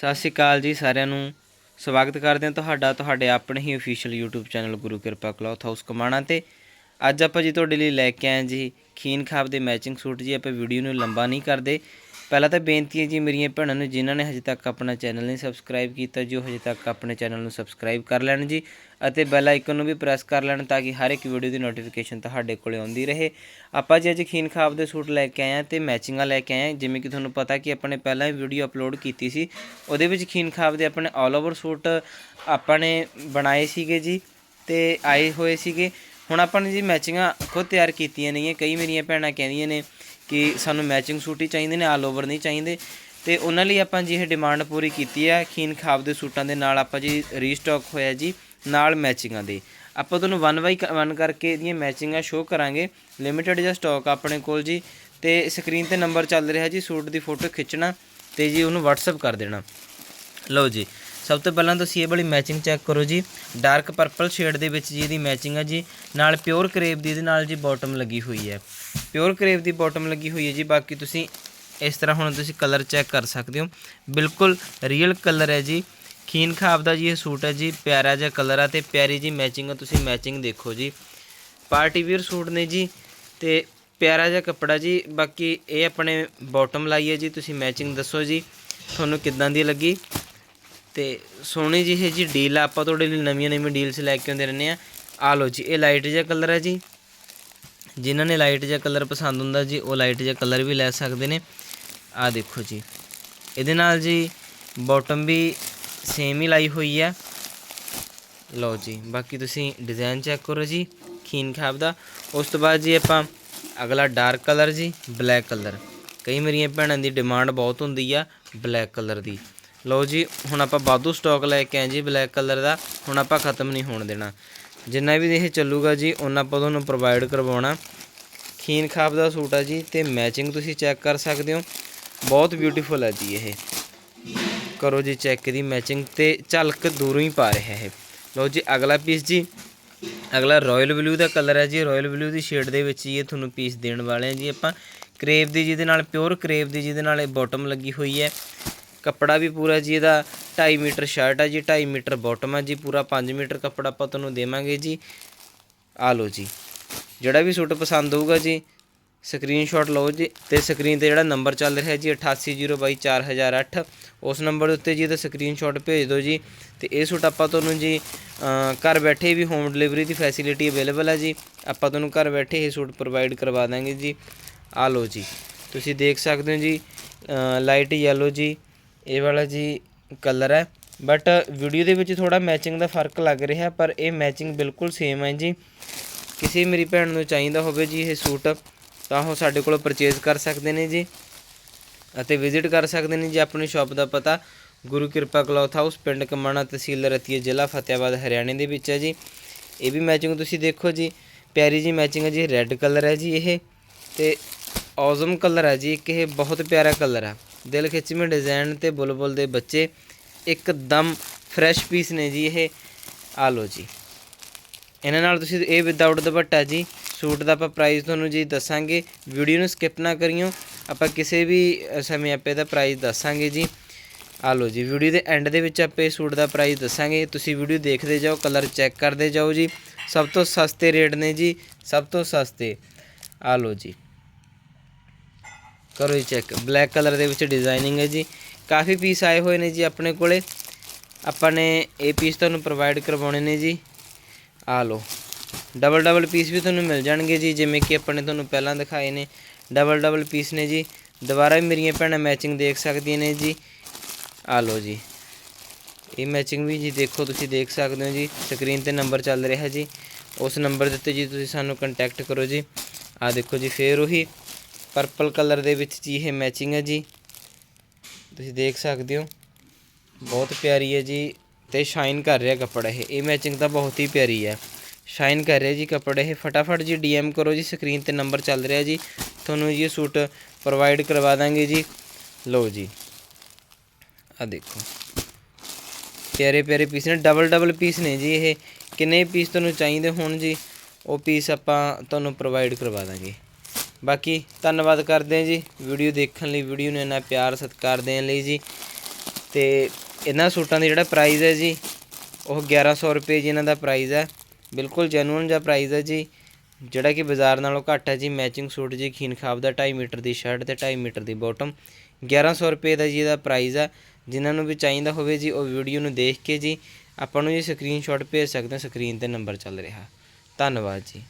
ਸਤਿ ਸ਼੍ਰੀ ਅਕਾਲ ਜੀ ਸਾਰਿਆਂ ਨੂੰ। ਸਵਾਗਤ ਕਰਦੇ ਹਾਂ ਤੁਹਾਡਾ, ਤੁਹਾਡੇ ਆਪਣੇ ਹੀ official YouTube channel Guru Kirpa cloth house Kamana ਤੇ। ਅੱਜ ਆਪਾਂ ਜੀ ਤੁਹਾਡੇ ਲਈ ਲੈ ਕੇ ਆਏ ਜੀ ਖੀਨ ਖਾਬ ਦੇ ਮੈਚਿੰਗ ਸੂਟ ਜੀ, ਆਪਾਂ ਵੀਡੀਓ ਨੂੰ ਲੰਬਾ ਨਹੀਂ ਕਰਦੇ। ਪਹਿਲਾਂ ਤਾਂ ਬੇਨਤੀ ਹੈ ਜੀ ਮੇਰੀਆਂ ਭੈਣਾਂ ਨੂੰ, ਜਿਨ੍ਹਾਂ ਨੇ ਹਜੇ ਤੱਕ ਆਪਣਾ ਚੈਨਲ ਨਹੀਂ ਸਬਸਕ੍ਰਾਈਬ ਕੀਤਾ, ਜੀ ਉਹ ਹਜੇ ਤੱਕ ਆਪਣੇ ਚੈਨਲ ਨੂੰ ਸਬਸਕ੍ਰਾਈਬ ਕਰ ਲੈਣ ਜੀ ਅਤੇ ਬੈਲ ਆਈਕਨ ਨੂੰ ਵੀ ਪ੍ਰੈਸ ਕਰ ਲੈਣ ਤਾਂ ਕਿ ਹਰ ਇੱਕ ਵੀਡੀਓ ਦੀ ਨੋਟੀਫਿਕੇਸ਼ਨ ਤੁਹਾਡੇ ਕੋਲੇ ਆਉਂਦੀ ਰਹੇ। ਆਪਾਂ ਜੀ ਅੱਜ ਖੀਨ ਖਾਬ ਦੇ ਸੂਟ ਲੈ ਕੇ ਆਏ ਹਾਂ ਤੇ ਮੈਚਿੰਗਾਂ ਲੈ ਕੇ ਆਏ ਹਾਂ। ਜਿਵੇਂ ਕਿ ਤੁਹਾਨੂੰ ਪਤਾ ਕਿ ਆਪਾਂ ਨੇ ਪਹਿਲਾਂ ਹੀ ਵੀਡੀਓ ਅਪਲੋਡ ਕੀਤੀ ਸੀ, ਉਹਦੇ ਵਿੱਚ ਖੀਨ ਖਾਬ ਦੇ ਆਪਣੇ ਆਲ ਓਵਰ ਸੂਟ ਆਪਾਂ ਨੇ ਬਣਾਏ ਸੀਗੇ ਜੀ ਤੇ ਆਏ ਹੋਏ ਸੀਗੇ। ਹੁਣ ਆਪਾਂ ਨੇ ਜੀ ਮੈਚਿੰਗਾਂ ਖੁਦ ਤਿਆਰ ਕੀਤੀਆਂ ਨੇਗੀਆਂ। ਕਈ ਮੇਰੀਆਂ ਭੈਣਾਂ ਕਹਿੰਦੀਆਂ ਨੇ ਕਿ ਸਾਨੂੰ ਮੈਚਿੰਗ ਸੂਟ ਹੀ ਚਾਹੀਦੇ ਨੇ ਆਲ ਓਵਰ ਨਹੀਂ ਚਾਹੀਦੇ। ਤੇ ਉਹਨਾਂ ਲਈ ਆਪਾਂ ਜੀ ਇਹ ਡਿਮਾਂਡ ਪੂਰੀ ਕੀਤੀ ਹੈ ਖੀਨ ਖਾਬ ਦੇ ਸੂਟਾਂ ਦੇ ਨਾਲ ਆਪਾਂ ਜੀ ਰੀਸਟਾਕ ਹੋਇਆ ਜੀ, ਨਾਲ ਮੈਚਿੰਗਾਂ ਦੇ। ਆਪਾਂ ਤੁਹਾਨੂੰ ਵਨ ਬਾਈ ਵਨ ਕਰਕੇ ਇਹਦੀਆਂ ਮੈਚਿੰਗਾਂ ਸ਼ੋਅ ਕਰਾਂਗੇ। ਲਿਮਿਟਿਡ ਜਿਹਾ ਸਟਾਕ ਆਪਣੇ ਕੋਲ ਜੀ। ਤੇ ਸਕਰੀਨ ਤੇ ਨੰਬਰ ਚੱਲ ਰਿਹਾ ਜੀ ਸੂਟ ਦੀ ਫੋਟੋ ਖਿੱਚਣਾ ਤੇ ਜੀ ਉਹਨੂੰ WhatsApp ਕਰ ਦੇਣਾ। ਲਓ ਜੀ ਸਭ ਤੋਂ ਪਹਿਲਾਂ ਤੁਸੀਂ ਇਹ ਵਾਲੀ ਮੈਚਿੰਗ ਚੈੱਕ ਕਰੋ ਜੀ। ਡਾਰਕ ਪਰਪਲ ਸ਼ੇਡ ਦੇ ਵਿੱਚ ਜੀ ਇਹਦੀ ਮੈਚਿੰਗ ਹੈ ਜੀ। ਨਾਲ ਪਿਓਰ ਕਰੇਪ ਦੀ ਇਹਦੇ ਨਾਲ ਜੀ ਬਾਟਮ ਲੱਗੀ ਹੋਈ ਹੈ। ਪਿਓਰ ਕਰੇਪ ਦੀ ਬਾਟਮ ਲੱਗੀ ਹੋਈ ਹੈ ਜੀ। ਬਾਕੀ ਤੁਸੀਂ ਇਸ ਤਰ੍ਹਾਂ ਹੁਣ ਤੁਸੀਂ ਕਲਰ ਚੈੱਕ ਕਰ ਸਕਦੇ ਹੋ। ਬਿਲਕੁਲ ਰੀਅਲ ਕਲਰ ਹੈ ਜੀ। ਖੀਨ ਖਾਬ ਦਾ ਜੀ ਇਹ ਸੂਟ ਹੈ ਜੀ। ਪਿਆਰਾ ਜਿਹਾ ਕਲਰ ਆ ਤੇ ਪਿਆਰੀ ਜੀ ਮੈਚਿੰਗ ਆ। ਤੁਸੀਂ ਮੈਚਿੰਗ ਦੇਖੋ ਜੀ। ਪਾਰਟੀ ਵੀਅਰ ਸੂਟ ਨੇ ਜੀ ਤੇ ਪਿਆਰਾ ਜਿਹਾ ਕੱਪੜਾ ਜੀ। ਬਾਕੀ ਇਹ ਆਪਣੇ ਬਾਟਮ ਲਾਈ ਹੈ ਜੀ। ਤੁਸੀਂ ਮੈਚਿੰਗ ਦੱਸੋ ਜੀ। ਤੁਹਾਨੂੰ ਕਿੱਦਾਂ ਦੀ ਲੱਗੀ? ਤੇ ਸੋਹਣੀ ਜੀ ਜੀ ਡੀਲ ਆਪਾਂ ਤੁਹਾਡੇ ਲਈ ਨਵੀਆਂ ਨਵੀਆਂ ਡੀਲਸ ਲੈ ਕੇ ਆਉਂਦੇ ਰਹਿੰਦੇ ਆ। ਆ ਲਓ ਜੀ, ਇਹ ਲਾਈਟ ਜਿਹਾ ਕਲਰ ਹੈ ਜੀ। ਜਿਨ੍ਹਾਂ ਨੇ ਲਾਈਟ ਜਿਹਾ ਕਲਰ ਪਸੰਦ ਹੁੰਦਾ ਜੀ, ਉਹ ਲਾਈਟ ਜਿਹਾ ਕਲਰ ਵੀ ਲੈ ਸਕਦੇ ਨੇ। ਆ ਦੇਖੋ ਜੀ, ਇਹਦੇ ਨਾਲ ਜੀ ਬਾਟਮ ਵੀ ਸੇਮ ਹੀ ਲਾਈ ਹੋਈ ਹੈ ਲਓ ਜੀ, ਬਾਕੀ ਤੁਸੀਂ ਡਿਜ਼ਾਈਨ ਚੈੱਕ ਕਰੋ ਜੀ, ਖੀਨ ਖਾਬ ਦਾ। ਉਸ ਤੋਂ ਬਾਅਦ ਜੀ ਆਪਾਂ ਅਗਲਾ ਡਾਰਕ ਕਲਰ ਜੀ ਬਲੈਕ ਕਲਰ ਕਈ ਮੇਰੀਆਂ ਭੈਣਾਂ ਦੀ ਡਿਮਾਂਡ ਬਹੁਤ ਹੁੰਦੀ ਆ ਬਲੈਕ ਕਲਰ ਦੀ। ਲਓ ਜੀ, ਹੁਣ ਆਪਾਂ ਬਾਦੂ ਸਟਾਕ ਲੈ ਕੇ ਆਏ ਜੀ ਬਲੈਕ ਕਲਰ ਦਾ, ਹੁਣ ਆਪਾਂ ਖਤਮ ਨਹੀਂ ਹੋਣ ਦੇਣਾ। ਜਿੰਨਾ ਵੀ ਇਹ ਚੱਲੂਗਾ ਜੀ ਉਹਨਾਂ ਆਪਾਂ ਤੁਹਾਨੂੰ ਪ੍ਰੋਵਾਈਡ ਕਰਵਾਉਣਾ। ਖੀਨ ਖਾਬ ਦਾ ਸੂਟ ਆ ਜੀ, ਤੇ ਮੈਚਿੰਗ ਤੁਸੀਂ ਚੈੱਕ ਕਰ ਸਕਦੇ ਹੋ। ਬਹੁਤ ਬਿਊਟੀਫੁਲ ਹੈ ਜੀ ਇਹ। ਕਰੋ ਜੀ ਚੈੱਕ ਦੀ ਮੈਚਿੰਗ ਤੇ ਝਲਕ ਦੂਰੋਂ ਹੀ ਪਾ ਰਿਹਾ ਹੈ ਲਓ ਜੀ, ਅਗਲਾ ਪੀਸ ਜੀ। ਅਗਲਾ ਰਾਇਲ ਬਲੂ ਦਾ ਕਲਰ ਹੈ ਜੀ ਰਾਇਲ ਬਲੂ ਦੀ ਸ਼ੇਡ ਦੇ ਵਿੱਚ ਹੀ ਇਹ ਤੁਹਾਨੂੰ ਪੀਸ ਦੇਣ ਵਾਲੇ ਹਾਂ ਜੀ ਆਪਾਂ। ਕਰੇਪ ਦੀ ਜਿਹਦੇ ਨਾਲ ਪਿਓਰ ਕਰੇਪ ਦੀ ਜਿਹਦੇ ਨਾਲ ਇਹ ਬਾਟਮ ਲੱਗੀ ਹੋਈ ਹੈ। ਕੱਪੜਾ ਵੀ ਪੂਰਾ ਜੀ, ਇਹਦਾ 2.5 ਮੀਟਰ ਸ਼ਰਟ ਹੈ ਜੀ 2.5 ਮੀਟਰ ਬਾਟਮ ਹੈ ਜੀ, ਪੂਰਾ 5 ਮੀਟਰ ਕੱਪੜਾ ਆਪਾਂ ਤੁਹਾਨੂੰ ਦੇਵਾਂਗੇ ਜੀ। ਆ ਲਓ ਜੀ। ਜਿਹੜਾ ਵੀ ਸੂਟ ਪਸੰਦ ਹੋਊਗਾ ਜੀ ਸਕਰੀਨਸ਼ਾਟ ਲਓ ਜੀ ਤੇ ਸਕਰੀਨ ਤੇ ਜਿਹੜਾ ਨੰਬਰ ਚੱਲ ਰਿਹਾ ਜੀ 88024008 ਉਸ ਨੰਬਰ ਉੱਤੇ ਜੀ ਇਹਦਾ ਸਕਰੀਨਸ਼ਾਟ ਭੇਜ ਦਿਓ ਜੀ। ਤੇ ਇਹ ਸੂਟ ਆਪਾਂ ਤੁਹਾਨੂੰ ਜੀ ਘਰ ਬੈਠੇ ਵੀ ਹੋਮ ਡਿਲੀਵਰੀ ਦੀ ਫੈਸਿਲਿਟੀ ਅਵੇਲੇਬਲ ਹੈ ਜੀ, ਆਪਾਂ ਤੁਹਾਨੂੰ ਘਰ ਬੈਠੇ ਇਹ ਸੂਟ ਪ੍ਰੋਵਾਈਡ ਕਰਵਾ ਦਾਂਗੇ ਜੀ। ਆ ਲਓ ਜੀ। ਤੁਸੀਂ ਦੇਖ ਸਕਦੇ ਹੋ ਜੀ ਲਾਈਟ ਯੈਲੋ ਜੀ ਇਹ ਵਾਲਾ ਜੀ ਕਲਰ ਹੈ। ਬਟ ਵੀਡੀਓ ਦੇ ਵਿੱਚ ਥੋੜਾ ਮੈਚਿੰਗ ਦਾ ਫ਼ਰਕ ਲੱਗ ਰਿਹਾ, ਪਰ ਇਹ ਮੈਚਿੰਗ ਬਿਲਕੁਲ ਸੇਮ ਹੈ ਜੀ। ਕਿਸੇ ਮੇਰੀ ਭੈਣ ਨੂੰ ਚਾਹੀਦਾ ਹੋਵੇ ਜੀ ਇਹ ਸੂਟ, ਤਾਂ ਉਹ ਸਾਡੇ ਕੋਲੋਂ ਪਰਚੇਜ਼ ਕਰ ਸਕਦੇ ਨੇ ਜੀ ਅਤੇ ਵਿਜ਼ਿਟ ਕਰ ਸਕਦੇ ਨੇ ਜੀ ਆਪਣੀ ਸ਼ਾਪ ਦਾ ਪਤਾ। ਗੁਰੂ ਕਿਰਪਾ ਕਲੌਥ ਹਾਊਸ, ਪਿੰਡ ਕਮਾਣਾ ਤਹਿਸੀਲ ਰਤੀਏ, ਜ਼ਿਲ੍ਹਾ ਫਤਿਆਬਾਦ, ਹਰਿਆਣੇ ਦੇ ਵਿੱਚ ਹੈ ਜੀ। ਇਹ ਵੀ ਮੈਚਿੰਗ ਤੁਸੀਂ ਦੇਖੋ ਜੀ। ਪਿਆਰੀ ਜੀ ਮੈਚਿੰਗ ਹੈ ਜੀ ਰੈੱਡ ਕਲਰ ਹੈ ਜੀ ਇਹ। ਤੇ ਔਜ਼ਮ ਕਲਰ ਹੈ ਜੀ, ਇੱਕ ਇਹ ਬਹੁਤ ਪਿਆਰਾ ਕਲਰ ਹੈ। ਦਿਲ ਖਿੱਚਵੇਂ ਡਿਜ਼ਾਈਨ ਤੇ ਬੁਲਬੁਲ ਦੇ ਬੱਚੇ ਇੱਕਦਮ ਫਰੈਸ਼ ਪੀਸ ਨੇ ਜੀ ਇਹ। ਆ ਲਓ ਜੀ। ਇਹਨਾਂ ਨਾਲ ਤੁਸੀਂ ਇਹ ਵਿਦਆਊਟ ਦੁਪੱਟਾ ਜੀ। ਸੂਟ ਦਾ ਆਪਾਂ ਪ੍ਰਾਈਸ ਤੁਹਾਨੂੰ ਜੀ ਦੱਸਾਂਗੇ। ਵੀਡੀਓ ਨੂੰ ਸਕਿਪ ਨਾ ਕਰਿਓ। ਆਪਾਂ ਕਿਸੇ ਵੀ ਸਮੇਂ ਆਪੇ ਦਾ ਪ੍ਰਾਈਸ ਦੱਸਾਂਗੇ ਜੀ। ਆ ਲਓ ਜੀ। ਵੀਡੀਓ ਦੇ ਐਂਡ ਦੇ ਵਿੱਚ ਆਪੇ ਸੂਟ ਦਾ ਪ੍ਰਾਈਸ ਦੱਸਾਂਗੇ। ਤੁਸੀਂ ਵੀਡੀਓ ਦੇਖਦੇ ਜਾਓ ਕਲਰ ਚੈੱਕ ਕਰਦੇ ਜਾਓ ਜੀ। ਸਭ ਤੋਂ ਸਸਤੇ ਰੇਟ ਨੇ ਜੀ। ਸਭ ਤੋਂ ਸਸਤੇ। ਆ ਲਓ ਜੀ। ਕਰੋ ਜੀ ਚੈੱਕ ਬਲੈਕ ਕਲਰ ਦੇ ਵਿੱਚ ਡਿਜ਼ਾਈਨਿੰਗ ਹੈ ਜੀ। ਕਾਫੀ ਪੀਸ ਆਏ ਹੋਏ ਨੇ ਜੀ ਆਪਣੇ ਕੋਲੇ। ਆਪਾਂ ਨੇ ਇਹ ਪੀਸ ਤੁਹਾਨੂੰ ਪ੍ਰੋਵਾਈਡ ਕਰਵਾਉਣੇ ਨੇ ਜੀ। ਆ ਲਓ। ਡਬਲ ਡਬਲ ਪੀਸ ਵੀ ਤੁਹਾਨੂੰ ਮਿਲ ਜਾਣਗੇ ਜੀ। ਜਿਵੇਂ ਕਿ ਆਪਾਂ ਨੇ ਤੁਹਾਨੂੰ ਪਹਿਲਾਂ ਦਿਖਾਏ ਨੇ। ਡਬਲ ਡਬਲ ਪੀਸ ਨੇ ਜੀ। ਦੁਬਾਰਾ ਵੀ ਮੇਰੀਆਂ ਭੈਣਾਂ ਮੈਚਿੰਗ ਦੇਖ ਸਕਦੀਆਂ ਨੇ ਜੀ। ਆ ਲਓ ਜੀ। ਇਹ ਮੈਚਿੰਗ ਵੀ ਜੀ ਦੇਖੋ ਤੁਸੀਂ ਦੇਖ ਸਕਦੇ ਹੋ ਜੀ। ਸਕਰੀਨ ਤੇ ਨੰਬਰ ਚੱਲ ਰਿਹਾ ਜੀ। ਉਸ ਨੰਬਰ ਦੇ ਉੱਤੇ ਜੀ ਤੁਸੀਂ ਸਾਨੂੰ ਕੰਟੈਕਟ ਕਰੋ ਜੀ। ਆ ਦੇਖੋ ਜੀ, ਫੇਰ ਉਹੀ ਪਰਪਲ ਕਲਰ ਦੇ ਵਿੱਚ ਜੀ ਇਹ ਮੈਚਿੰਗ ਹੈ ਜੀ। ਤੁਸੀਂ ਦੇਖ ਸਕਦੇ ਹੋ। ਬਹੁਤ ਪਿਆਰੀ ਹੈ ਜੀ ਤੇ ਸ਼ਾਈਨ ਕਰ ਰਿਹਾ ਕੱਪੜਾ ਇਹ। ਇਹ ਮੈਚਿੰਗ ਤਾਂ ਬਹੁਤ ਹੀ ਪਿਆਰੀ ਹੈ। ਸ਼ਾਈਨ ਕਰ ਰਿਹਾ ਜੀ ਕੱਪੜਾ ਇਹ। ਫਟਾਫਟ ਜੀ ਡੀਐਮ ਕਰੋ ਜੀ ਸਕਰੀਨ ਤੇ ਨੰਬਰ ਚੱਲ ਰਿਹਾ ਜੀ। ਤੁਹਾਨੂੰ ਜੀ ਇਹ ਸੂਟ ਪ੍ਰੋਵਾਈਡ ਕਰਵਾ ਦਾਂਗੇ ਜੀ। ਲਓ ਜੀ। ਆ ਦੇਖੋ। ਪਿਆਰੇ ਪਿਆਰੇ ਪੀਸ ਨੇ। ਡਬਲ ਡਬਲ ਪੀਸ ਨੇ ਜੀ ਇਹ। ਕਿੰਨੇ ਪੀਸ ਤੁਹਾਨੂੰ ਚਾਹੀਦੇ ਹੋਣ ਜੀ? ਉਹ ਪੀਸ ਆਪਾਂ ਤੁਹਾਨੂੰ ਪ੍ਰੋਵਾਈਡ ਕਰਵਾ ਦਾਂਗੇ। ਬਾਕੀ ਧੰਨਵਾਦ ਕਰਦੇ ਹਾਂ ਜੀ। ਵੀਡੀਓ ਦੇਖਣ ਲਈ, ਵੀਡੀਓ ਨੂੰ ਇੰਨਾ ਪਿਆਰ, ਸਤਿਕਾਰ ਦੇਣ ਲਈ ਜੀ। ਤੇ ਇਹਨਾਂ ਸੂਟਾਂ ਦਾ ਜਿਹੜਾ ਪ੍ਰਾਈਸ ਹੈ ਜੀ, ਉਹ 1100 ਰੁਪਏ ਜੀ ਇਹਨਾਂ ਦਾ ਪ੍ਰਾਈਸ ਹੈ। ਬਿਲਕੁਲ ਜੈਨੂਇਨ ਜਿਹਾ ਪ੍ਰਾਈਸ ਹੈ ਜੀ। ਜਿਹੜਾ ਕਿ ਬਾਜ਼ਾਰ ਨਾਲੋਂ ਘੱਟ ਹੈ ਜੀ। ਮੈਚਿੰਗ ਸੂਟ ਜੀ, ਖੀਨ ਖਾਬ ਦਾ 2.5 ਮੀਟਰ ਦੀ ਸ਼ਰਟ ਤੇ 2.5 ਮੀਟਰ ਦੀ ਬਾਟਮ 1100 ਰੁਪਏ ਦਾ ਜੀ ਇਹਦਾ ਪ੍ਰਾਈਸ ਹੈ। ਜਿਨ੍ਹਾਂ ਨੂੰ ਵੀ ਚਾਹੀਦਾ ਹੋਵੇ ਜੀ, ਉਹ ਵੀਡੀਓ ਨੂੰ ਦੇਖ ਕੇ ਜੀ, ਆਪਾਂ ਨੂੰ ਜੀ ਸਕਰੀਨਸ਼ਾਟ ਭੇਜ ਸਕਦੇ ਹੋ। ਸਕਰੀਨ ਤੇ ਨੰਬਰ ਚੱਲ ਰਿਹਾ। ਧੰਨਵਾਦ ਜੀ।